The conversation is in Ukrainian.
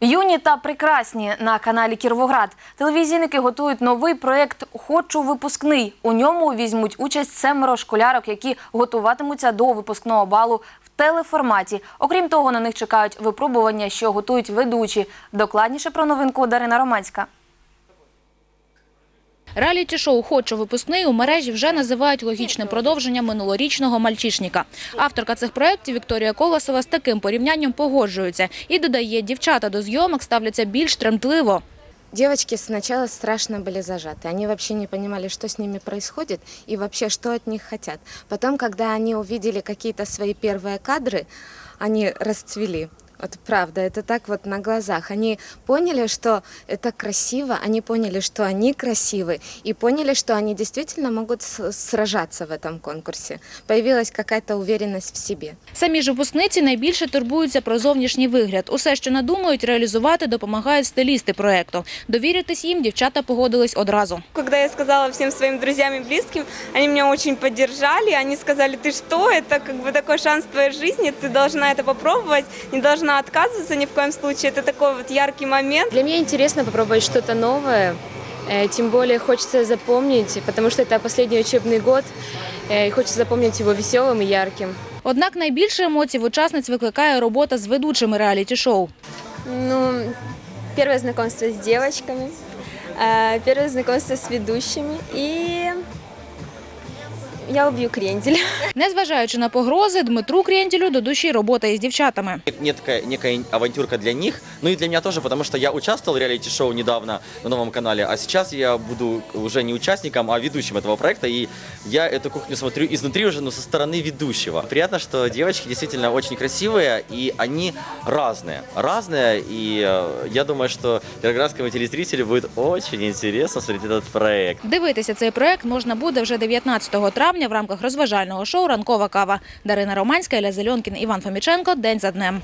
Юні та прекрасні на каналі Кірвоград Телевізійники готують новий проєкт Хочу випускний. У ньому візьмуть участь семеро школярок, які готуватимуться до випускного балу в телеформаті. Окрім того, на них чекають випробування, що готують ведучі. Докладніше про новинку Дарина Романська. Реаліті-шоу «Хочу випускний» у мережі вже називають логічним продовженням минулорічного «Мальчишника». Авторка цих проєктів Вікторія Колосова з таким порівнянням погоджується і додає, дівчата до зйомок ставляться більш тремтливо. Девочки сначала страшно были зажаты. Они вообще не понимали, что с ними происходит и вообще, что от них хотят. Потом, когда они увидели какие-то свои первые кадры, они расцвели. Вот правда, это так вот на глазах. Они поняли, что это красиво, они поняли, что они красивы, и поняли, что они действительно могут с- сражаться в этом конкурсе. Появилась какая-то уверенность в себе. Самі ж випускниці найбільше турбуються про зовнішній вигляд. Усе, що надумають, реалізувати допомагають стилісти проєкту. Довіритись їм дівчата погодились одразу. Когда я сказала всем своим друзьям и близким, они меня очень поддержали. Они сказали, ты что, это как бы такой шанс в твоей жизни, ты должна это попробовать, не должна отказываться ни в коем случае. Это такой вот яркий момент. Для меня интересно попробовать что-то новое, э, тем более хочется запомнить, потому что это последний учебный год, э, и хочется запомнить его веселым и ярким. Однак найбільше емоцій в учасниць викликає робота з ведучими реаліті-шоу. Ну, первое знакомство с девочками, э, первое знакомство с ведущими и я убью кренделя. Незважаючи на погрози, Дмитру Крєнділю до душі робота із дівчатами. некая, некая авантюрка для них, ну и для меня тоже, потому что я участвовал в реалити-шоу недавно на новом канале, а сейчас я буду уже не участником, а ведущим этого проекта, и я эту кухню смотрю изнутри уже, но со стороны ведущего. Приятно, что девочки действительно очень красивые, и они разные, разные, и э, я думаю, что кировоградскому телезрителю будет очень интересно смотреть этот проект. Дивитися цей проект можна буде вже 19 травня в рамках розважального шоу Ранкова кава. Дарина Романська, Ілля Зельонкін, Іван Фоміченко. День за днем.